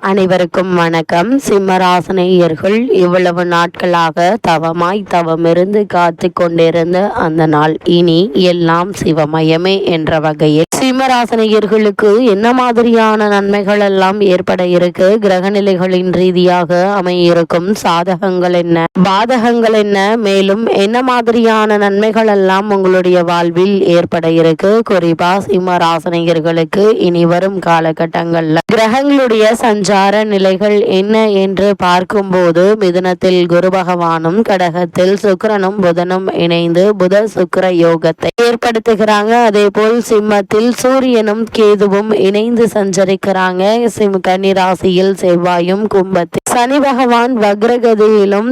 அனைவருக்கும் வணக்கம். சிம்மராசனையர்கள் இவ்வளவு நாட்களாக தவமாய் தவமிருந்து காத்து கொண்டிருந்த அந்த நாள். இனி எல்லாம் சிவமயமே என்ற வகையில். சிம்மராசனையர்களுக்கு என்ன மாதிரியான நன்மைகள் எல்லாம் ஏற்பட இருக்கு? கிரகநிலைகளின் ரீதியாக அமையிருக்கும் சாதகங்கள் என்ன? பாதகங்கள் என்ன? மேலும் என்ன மாதிரியான நன்மைகள் எல்லாம் உங்களுடைய வாழ்வில் ஏற்பட இருக்கு? குறிப்பா சிம்மராசனையர்களுக்கு இனி வரும் காலகட்டங்கள்ல. கிரகங்களுடைய சஞ்சார நிலைகள் என்ன என்று பார்க்கும்போது மிதுனத்தில் குரு பகவானும் கடகத்தில் சுக்கரனும் புதனும் இணைந்து புத சுக்கர யோகத்தை ஏற்படுத்துகிறாங்க. அதே போல் சிம்மத்தில் சூரியனும் கேதுவும் இணைந்து சஞ்சரிக்கிறாங்க. சிம் கன்னி ராசியில் செவ்வாயும் கும்பத்தில் சனி பகவான் வக்ரகதியிலும்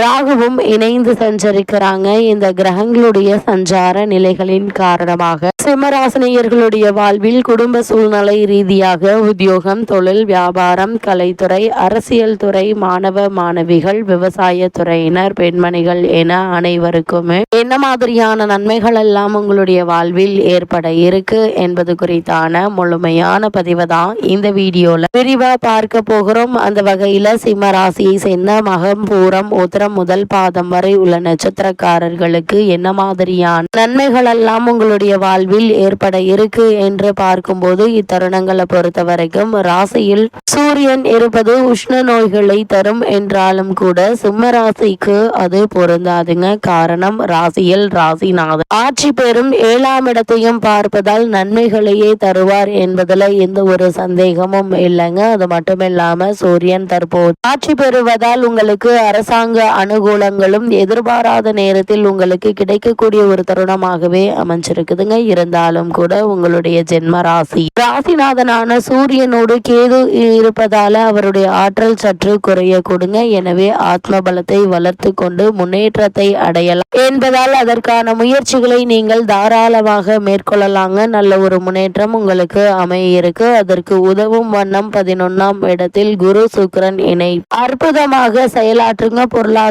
ராகுவும் இணைந்து சஞ்சரிக்கிறாங்க. இந்த கிரகங்களுடைய சஞ்சார நிலைகளின் காரணமாக சிம்மராசினியர்களுடைய வாழ்வில் குடும்ப சூழ்நிலை ரீதியாக உத்தியோகம் தொழில் வியாபாரம் கலைத்துறை அரசியல் துறை மாணவ மாணவிகள் விவசாய துறையினர் பெண்மணிகள் என அனைவருக்குமே என்ன மாதிரியான நன்மைகள் எல்லாம் உங்களுடைய வாழ்வில் ஏற்பட இருக்கு என்பது குறித்தான முழுமையான பதிவு தான் இந்த வீடியோல. விரிவா பார்க்க போகிறோம். அந்த வகையில சிம்ம ராசியை சேர்ந்த மகம் பூரம் நட்சத்திரம் முதல் பாதம் வரை உள்ள நட்சத்திரக்காரர்களுக்கு என்ன மாதிரியான நன்மைகள் எல்லாம் உங்களுடைய வாழ்வில் ஏற்பட இருக்கு என்று பார்க்கும்போது இத்தருணங்களை பொறுத்த வரைக்கும் ராசியில் சூரியன் இருப்பது உஷ்ண நோய்களை தரும் என்றாலும் கூட சிம்ம ராசிக்கு அது பொருந்தாதுங்க. காரணம் ராசியில் ராசிநாதன். ஆட்சி பெறும் ஏழாம் இடத்தையும் பார்ப்பதால் நன்மைகளையே தருவார் என்பதுல எந்த ஒரு சந்தேகமும் இல்லைங்க. அது மட்டும் இல்லாம சூரியன் தற்போது ஆட்சி பெறுவதால் உங்களுக்கு அரசாங்க அனுகூலங்களும் எதிர்பாராத நேரத்தில் உங்களுக்கு கிடைக்கக்கூடிய ஒரு தருணமாகவே அமைஞ்சிருக்குதுங்க. இருந்தாலும் கூட உங்களுடைய ஜென்ம ராசி. ராசிநாதனான சூரியனோடு கேது இருப்பதால அவருடைய ஆற்றல் சற்று குறைய கொடுங்க. எனவே ஆத்ம பலத்தை வளர்த்து கொண்டு முன்னேற்றத்தை அடையலாம் என்பதால் அதற்கான முயற்சிகளை நீங்கள் தாராளமாக மேற்கொள்ளலாங்க. நல்ல ஒரு முன்னேற்றம் உங்களுக்கு அமைய இருக்கு அதற்கு உதவும் வண்ணம் பதினொன்னாம் இடத்தில் குரு சுக்ரன் இணை. அற்புதமாக செயலாற்றுங்க. பொருளாதார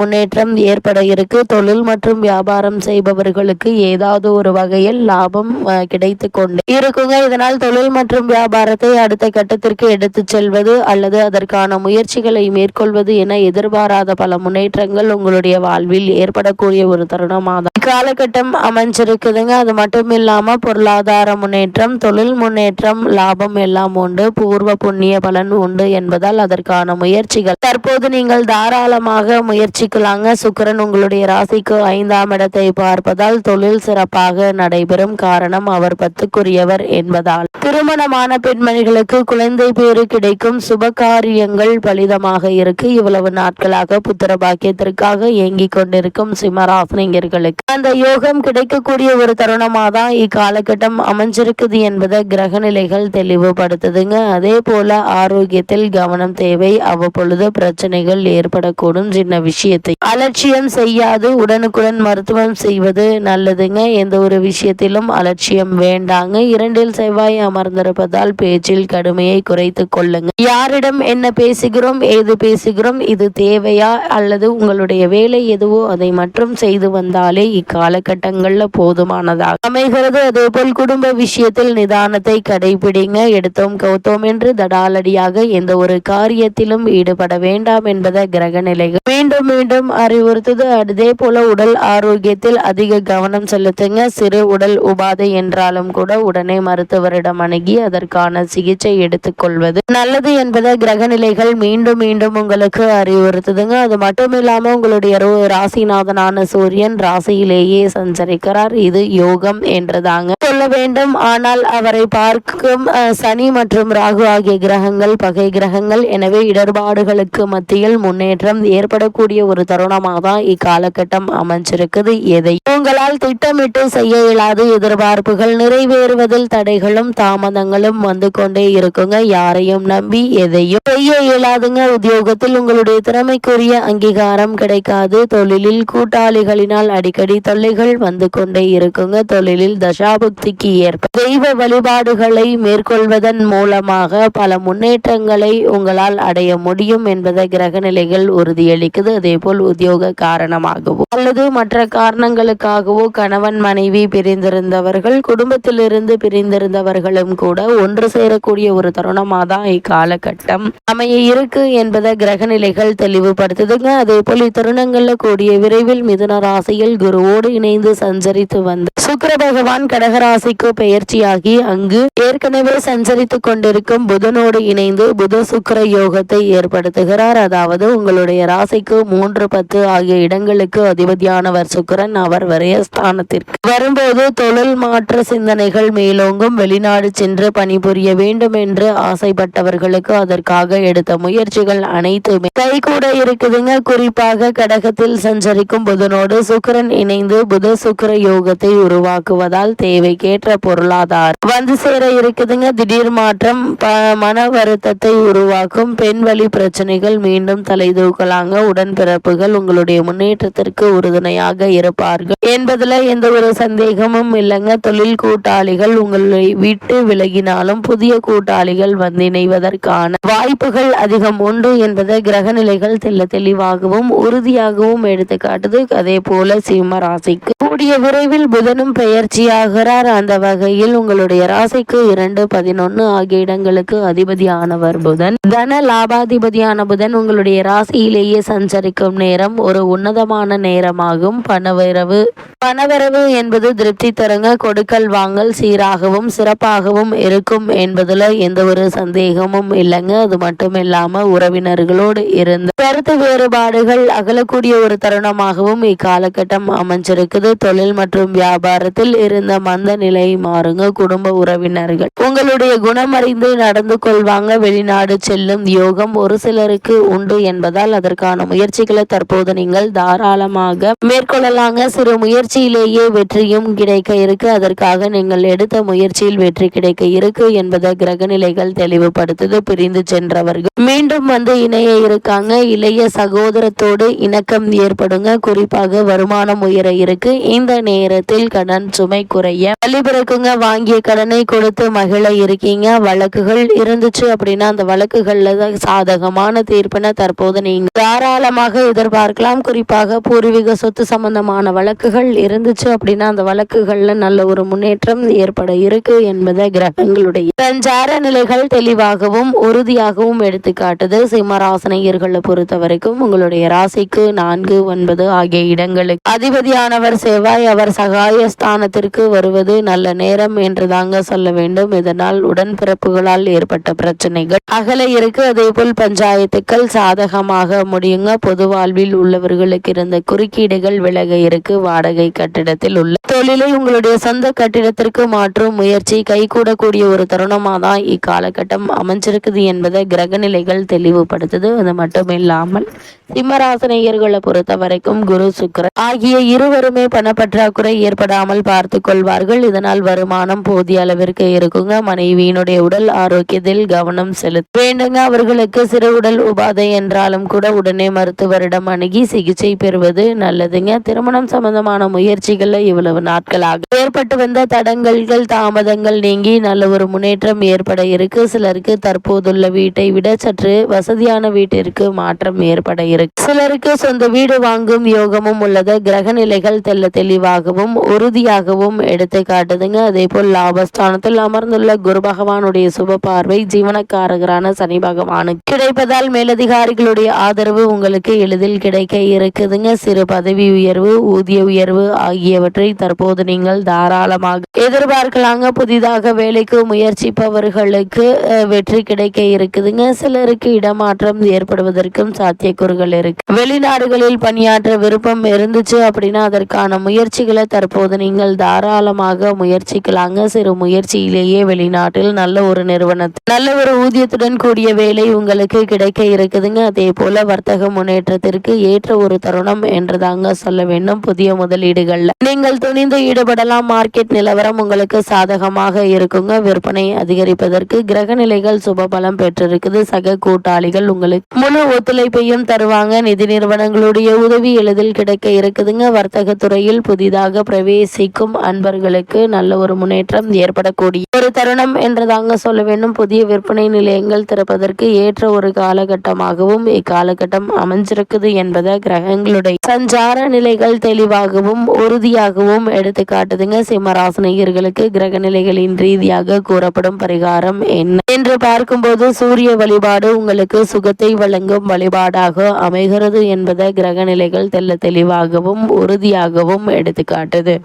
முன்னேற்றம் ஏற்பட இருக்கு தொழில் மற்றும் வியாபாரம் செய்பவர்களுக்கு ஏதாவது ஒரு வகையில் லாபம் கிடைத்து கொண்டு இருக்குங்க. இதனால் தொழில் மற்றும் வியாபாரத்தை அடுத்த கட்டத்திற்கு எடுத்து செல்வது அல்லது அதற்கான முயற்சிகளை மேற்கொள்வது என எதிர்பாராத பல முன்னேற்றங்கள் உங்களுடைய வாழ்வில் ஏற்படக்கூடிய ஒரு தருணமாக காலகட்டம் அமைஞ்சிருக்குதுங்க. அது மட்டும் இல்லாம பொருளாதார முன்னேற்றம் தொழில் முன்னேற்றம் லாபம் எல்லாம் உண்டு. பூர்வ புண்ணிய பலன் உண்டு என்பதால் அதற்கான முயற்சிகள் தற்போது நீங்கள் தாராளமாக முயற்சிக்கலாங்க. சுக்கிரன் உங்களுடைய ராசிக்கு ஐந்தாம் இடத்தை பார்ப்பதால் தொழில் சிறப்பாக நடைபெறும் காரணம் அவர் பத்துக்குரியவர் என்பதால். திருமணமான பெண்மணிகளுக்கு குழந்தை பேரு கிடைக்கும். சுப காரியங்கள் பலிதமாக இருக்கு. இவ்வளவு நாட்களாக புத்திர பாக்கியத்திற்காக ஏங்கிக் கொண்டிருக்கும் சிம்மராசினியர்களுக்கு. அந்த யோகம் கிடைக்கக்கூடிய ஒரு தருணமாக தான் இக்காலகட்டம் அமைஞ்சிருக்குது என்பதை கிரக நிலைகள் தெளிவுபடுத்துதுங்க. அதே போல ஆரோக்கியத்தில் கவனம் தேவை. அவ்வப்பொழுது பிரச்சனைகள் ஏற்படக்கூடும். என்கின்ற விஷயத்தை. அலட்சியம் செய்யாது. உடனுக்குடன் மருத்துவம் செய்வது நல்லதுங்க. எந்த ஒரு விஷயத்திலும் அலட்சியம் வேண்டாங்க. இரண்டில் செவ்வாய் அமர்ந்திருப்பதால் பேச்சில் கடுமையை குறைத்து கொள்ளுங்க. யாரிடம் என்ன பேசுகிறோம் ஏது பேசுகிறோம் இது தேவையா அல்லது உங்களுடைய வேலை எதுவோ அதை மட்டும் செய்து வந்தாலே இக்காலகட்டங்கள்ல போதுமானதாக. அமைகிறது. அதேபோல் குடும்ப விஷயத்தில் நிதானத்தை கடைபிடிங்க. எடுத்தோம் கௌத்தோம் என்று தடாலடியாக எந்த ஒரு காரியத்திலும் ஈடுபட வேண்டாம் என்பதை கிரக நிலைகள் மீண்டும் மீண்டும் அறிவுறுத்துது. அதே போல உடல் ஆரோக்கியத்தில் அதிக கவனம் செலுத்துங்க. சிறு உடல் உபாதை என்றாலும் கூட உடனே மருத்துவரிடம் அணுகி அதற்கான சிகிச்சை எடுத்துக்கொள்வது நல்லது என்பதை கிரக நிலைகள் மீண்டும் மீண்டும் உங்களுக்கு அறிவுறுத்துதுங்க. அது மட்டும் இல்லாம உங்களுடைய ரோ- ராசிநாதனான சூரியன் ராசியிலேயே சஞ்சரிக்கிறார். இது யோகம் என்றுதாங்க. கொள்ள வேண்டும். ஆனால் அவரை பார்க்கும் சனி மற்றும் ராகு ஆகிய கிரகங்கள் பகை கிரகங்கள் எனவே இடர்பாடுகளுக்கு மத்தியில் முன்னேற்றம் ஏற்படக்கூடிய ஒரு தருணமாக தான் இக்காலகட்டம் அமைஞ்சிருக்குது. எதை உங்களால் திட்டமிட்டு செய்ய இயலாத. எதிர்பார்ப்புகள் நிறைவேறுவதில் தடைகளும் தாமதங்களும் வந்து கொண்டே இருக்குங்க. யாரையும் நம்பி எதையும் செய்ய இயலாதுங்க. உத்தியோகத்தில் உங்களுடைய திறமைக்குரிய அங்கீகாரம் கிடைக்காது. தொழிலில் கூட்டாளிகளினால் அடிக்கடி தொல்லைகள் வந்து கொண்டே இருக்குங்க. தொழிலில் தசாபுக்தி சக்திக்கு ஏற்ப தெய்வ வழிபாடுகளை மேற்கொள்வதன் மூலமாக பல முன்னேற்றங்களை உங்களால் அடைய முடியும் என்பதை கிரக நிலைகள் உறுதியளிக்குது. அதே போல் உத்தியோக காரணமாகவோ அல்லது மற்ற காரணங்களுக்காகவோ கணவன் மனைவி பிரிந்திருந்தவர்கள் குடும்பத்திலிருந்து பிரிந்திருந்தவர்களும் கூட ஒன்று சேரக்கூடிய ஒரு தருணமாக தான் இக்காலகட்டம் அமைய இருக்கு என்பதை கிரக நிலைகள் தெளிவுபடுத்துதுங்க. அதே போல் இத்தருணங்கள்ல கூடிய விரைவில் மிதுன ராசியில் குருவோடு இணைந்து சஞ்சரித்து வந்த சுக்கர பகவான் கடகராசிக்கு பெயர்ச்சியாகி அங்கு ஏற்கனவே சஞ்சரித்துக் கொண்டிருக்கும் புதனோடு இணைந்து புத சுக்கர யோகத்தை ஏற்படுத்துகிறார். அதாவது உங்களுடைய ராசிக்கு மூன்று பத்து ஆகிய இடங்களுக்கு அதிபதியானவர் சுக்கிரன் அவர் விரயஸ்தானத்திற்கு வரும்போது தொழில் மாற்ற சிந்தனைகள் மேலோங்கும். வெளிநாடு சென்று பணிபுரிய வேண்டும் என்று ஆசைப்பட்டவர்களுக்கு அதற்காக எடுத்த முயற்சிகள் அனைத்துமே கை கூட இருக்குதுங்க. குறிப்பாக கடகத்தில் சஞ்சரிக்கும் புதனோடு சுக்கரன் இணைந்து புத சுக்கர யோகத்தை உருவாக்குவதால் தேவை ஏற்ற பொருளாதாரம் வந்து சேர இருக்குதுங்க. திடீர் மாற்றம் ப- மன வருத்தத்தை உருவாக்கும். பெண் வழி பிரச்சனைகள் மீண்டும் தலை தூக்கலாங்க. உடன்பிறப்புகள் உங்களுடைய முன்னேற்றத்திற்கு உறுதுணையாக இருப்பார்கள். என்பதுல எந்த ஒரு சந்தேகமும் இல்லைங்க. தொழில் கூட்டாளிகள் உங்களை விட்டு விலகினாலும் புதிய கூட்டாளிகள் வந்து இணைவதற்கான வாய்ப்புகள் அதிகம் உண்டு என்பதை கிரக நிலைகள் தெல்ல தெளிவாகவும் உறுதியாகவும் எடுத்துக்காட்டுது. அதே போல சிம்ம ராசிக்கு கூடிய விரைவில் புதனும் பெயர்ச்சியாகிறார். அந்த வகையில் உங்களுடைய ராசிக்கு இரண்டு பதினொன்னு ஆகிய இடங்களுக்கு அதிபதியானவர் புதன். தன லாபாதிபதியான புதன் உங்களுடைய ராசியிலேயே சஞ்சரிக்கும் நேரம் ஒரு உன்னதமான நேரமாகும். பணவிரவு பணவரவு என்பது திருப்தி தருங்க கொடுக்கல் வாங்கல் சீராகவும் சிறப்பாகவும் இருக்கும் என்பதுல எந்த ஒரு சந்தேகமும் இல்லைங்க. அது மட்டும் இல்லாம உறவினர்களோடு இருந்த கருத்து வேறுபாடுகள் அகலக்கூடிய ஒரு தருணமாகவும் இக்காலகட்டம் அமைஞ்சிருக்குது. தொழில் மற்றும் வியாபாரத்தில் இருந்த மந்த நிலை மாறுங்க. குடும்ப உறவினர்கள் உங்களுடைய குணம் அறிந்து நடந்து கொள்வாங்க. வெளிநாடு செல்லும் யோகம் ஒரு சிலருக்கு உண்டு என்பதால் அதற்கான முயற்சிகளை தற்போது நீங்கள் தாராளமாக மேற்கொள்ளலாங்க. சிறு முயற்சி முயற்சியிலேயே வெற்றியும் கிடைக்க இருக்கு. அதற்காக நீங்கள் எடுத்த முயற்சியில் வெற்றி கிடைக்க இருக்கு என்பதை கிரகநிலைகள் தெளிவுபடுத்துது பிரிந்து சென்றவர்கள். மீண்டும் வந்து இணைய இருக்காங்க. இளைய சகோதரத்தோடு இணக்கம் ஏற்படுங்க. குறிப்பாக வருமானம் உயர இருக்கு. இந்த நேரத்தில் கடன் சுமை குறைய வழிபிறக்குங்க வாங்கிய கடனை கொடுத்து மகிழ இருக்கீங்க. வழக்குகள் இருந்துச்சு அப்படின்னா அந்த வழக்குகள்ல தான் சாதகமான தீர்ப்பினை தற்போது நீங்க தாராளமாக எதிர்பார்க்கலாம். குறிப்பாக பூர்வீக சொத்து சம்பந்தமான வழக்குகள் இருந்துச்சு அப்படின்னா அந்த வழக்குகள்ல நல்ல ஒரு முன்னேற்றம் ஏற்பட இருக்கு என்பதை கிரகங்களுடைய சஞ்சார நிலைகள் தெளிவாகவும் உறுதியாகவும் எடுத்து காட்டுது சிம்மராசனையர்களை பொறுத்த வரைக்கும் உங்களுடைய ராசிக்கு நான்கு ஒன்பது ஆகிய இடங்களுக்கு அதிபதியானவர் செவ்வாய் அவர் சகாய ஸ்தானத்திற்கு வருவது நல்ல நேரம் என்று தாங்க சொல்ல வேண்டும். இதனால் உடன்பிறப்புகளால் ஏற்பட்ட பிரச்சனைகள் அகல இருக்கு. அதே போல் பஞ்சாயத்துக்கள் சாதகமாக முடியுங்க. பொது வாழ்வில் உள்ளவர்களுக்கு இருந்த குறுக்கீடுகள் விலக இருக்கு. வாடகை கட்டிடத்தில் உள்ள தொழிலை உங்களுடைய சொந்த கட்டிடத்திற்கு மாற்றும் முயற்சி கைகூடக்கூடிய ஒரு தருணமாக தான் இக்காலகட்டம் அமைஞ்சிருக்குது என்பதை கிரகநிலைகள் தெளிவுபடுத்துது. அது மட்டும் இல்லாமல் சிம்மராசனையர்களை பொறுத்த வரைக்கும் குரு சுக்கரன் ஆகிய இருவருமே பணப்பற்றாக்குறை ஏற்படாமல் பார்த்து கொள்வார்கள். இதனால் வருமானம் போதிய அளவிற்கு இருக்குங்க. மனைவியினுடைய உடல் ஆரோக்கியத்தில் கவனம் செலுத்த வேண்டுங்க. அவர்களுக்கு சிறு உடல் உபாதை என்றாலும் கூட உடனே மருத்துவரிடம் அணுகி சிகிச்சை பெறுவது நல்லதுங்க. திருமணம் சம்பந்தமான முயற்சிகள்ல இவ்வளவு நாட்களாக. ஏற்பட்டு வந்த தடங்கல்கள் தாமதங்கள் நீங்கி நல்ல ஒரு முன்னேற்றம் ஏற்பட இருக்கு. சிலருக்கு தற்போதுள்ள வீட்டை விட சற்று வசதியான வீட்டிற்கு மாற்றம் ஏற்பட இருக்கு. சிலருக்கு சொந்த வீடு வாங்கும் யோகமும் உள்ளது. கிரக நிலைகள் தெல்ல தெளிவாகவும் உறுதியாகவும் எடுத்து காட்டுதுங்க. அதே போல் லாபஸ்தானத்தில் அமர்ந்துள்ள குரு பகவானுடைய சுப பார்வை ஜீவனக்காரகரான சனி பகவானுக்கு கிடைப்பதால் மேலதிகாரிகளுடைய ஆதரவு உங்களுக்கு எளிதில் கிடைக்க இருக்குதுங்க. சிறு பதவி உயர்வு ஊதிய உயர்வு ஆகியவற்றை தற்போது நீங்கள் தாராளமாக எதிர்பார்க்கலாங்க. புதிதாக வேலைக்கு முயற்சிப்பவர்களுக்கு வெற்றி கிடைக்க இருக்குதுங்க. சிலருக்கு இடமாற்றம் ஏற்படுவதற்கும் சாத்தியக்கூறுகள் இருக்கு. வெளிநாடுகளில் பணியாற்ற விருப்பம் இருந்துச்சு அப்படின்னா அதற்கான முயற்சிகளை தற்போது நீங்கள் தாராளமாக முயற்சிக்கலாங்க. சிறு முயற்சியிலேயே வெளிநாட்டில் நல்ல ஒரு நிறுவனத்தில் நல்ல ஒரு ஊதியத்துடன் கூடிய வேலை உங்களுக்கு கிடைக்க இருக்குதுங்க. அதே போல வர்த்தக முன்னேற்றத்திற்கு ஏற்ற ஒரு தருணம் என்று தாங்க சொல்ல வேண்டும். புதிய முதலீடு முதலீடுகள்ல நீங்கள் துணிந்து ஈடுபடலாம். மார்க்கெட் நிலவரம் உங்களுக்கு சாதகமாக இருக்குங்க. விற்பனை அதிகரிப்பதற்கு கிரக நிலைகள் சுபபலம் பெற்றிருக்குது. சக கூட்டாளிகள் உங்களுக்கு முழு ஒத்துழைப்பையும் தருவாங்க. நிதி நிறுவனங்களுடைய உதவி எளிதில் கிடைக்க இருக்குதுங்க. வர்த்தக துறையில் புதிதாக பிரவேசிக்கும் அன்பர்களுக்கு நல்ல ஒரு முன்னேற்றம் ஏற்படக்கூடிய ஒரு தருணம் என்றுதாங்க சொல்ல வேண்டும். புதிய விற்பனை நிலையங்கள் திறப்பதற்கு ஏற்ற ஒரு காலகட்டமாகவும் இக்காலகட்டம் அமைஞ்சிருக்குது என்பதை கிரகங்களுடைய சஞ்சார நிலைகள் தெளிவாகவும் உறுதியாகவும் எடுத்து காட்டுதுங்க. சிம்மராசனிகர்களுக்கு கிரக நிலைகளின் ரீதியாக கூறப்படும் பரிகாரம் என்ன? என்று பார்க்கும்போது சூரிய வழிபாடு உங்களுக்கு சுகத்தை வழங்கும் வழிபாடாக அமைகிறது என்பதை கிரக நிலைகள் தெல்ல தெளிவாகவும் உறுதியாகவும் எடுத்து காட்டுது.